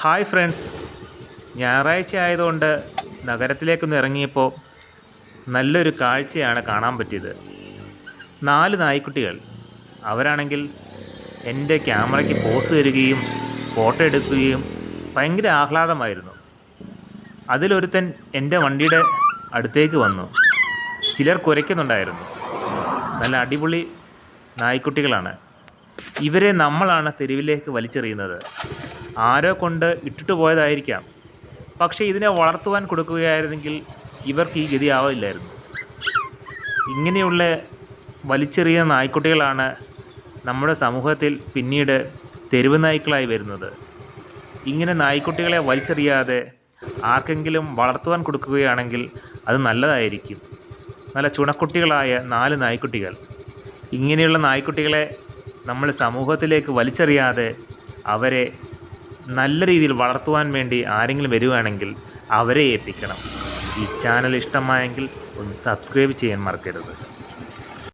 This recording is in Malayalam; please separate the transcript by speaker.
Speaker 1: Hi friends. ഞായറാഴ്ച ആയതുകൊണ്ട് നഗരത്തിലേക്കൊന്ന് ഇറങ്ങിയപ്പോൾ നല്ലൊരു കാഴ്ചയാണ് കാണാൻ പറ്റിയത്. നാല് നായ്ക്കുട്ടികൾ. അവരാണെങ്കിൽ എന്റെ ക്യാമറയ്ക്ക് പോസ് തരികയും ഫോട്ടോ എടുക്കുകയും ഭയങ്കര ആഹ്ലാദമായിരുന്നു. അതിലൊരുത്തൻ എന്റെ വണ്ടിയുടെ അടുത്തേക്ക് വന്നു. ചിലർ കുരയ്ക്കുന്നുണ്ടായിരുന്നു. നല്ല അടിപൊളി നായ്ക്കുട്ടികളാണ്. ഇവരെ നമ്മളാണ് തെരുവിലേക്ക് വലിച്ചെറിയുന്നത്. ആരോ കൊണ്ട് ഇട്ടിട്ട് പോയതായിരിക്കാം. പക്ഷേ ഇതിനെ വളർത്തുവാൻ കൊടുക്കുകയായിരുന്നെങ്കിൽ ഇവർക്ക് ഈ ഗതി ആവില്ലായിരുന്നു ഇങ്ങനെയുള്ള വലിച്ചെറിയുന്ന നായ്ക്കുട്ടികളാണ് നമ്മുടെ സമൂഹത്തിൽ പിന്നീട് തെരുവ് നായ്ക്കളായി വരുന്നത്. ഇങ്ങനെ നായ്ക്കുട്ടികളെ വലിച്ചെറിയാതെ ആർക്കെങ്കിലും വളർത്തുവാൻ കൊടുക്കുകയാണെങ്കിൽ അത് നല്ലതായിരിക്കും. നല്ല ചുണക്കുട്ടികളായ നാല് നായ്ക്കുട്ടികൾ. ഇങ്ങനെയുള്ള നായ്ക്കുട്ടികളെ നമ്മൾ സമൂഹത്തിലേക്ക് വലിച്ചെറിയാതെ അവരെ നല്ല രീതിയിൽ വളർത്തുവാൻ വേണ്ടി ആരെങ്കിലും വരുവാണെങ്കിൽ അവരെ ഏൽപ്പിക്കണം. ഈ ചാനൽ ഇഷ്ടമായെങ്കിൽ ഒന്ന് സബ്സ്ക്രൈബ് ചെയ്യാൻ മറക്കരുത്.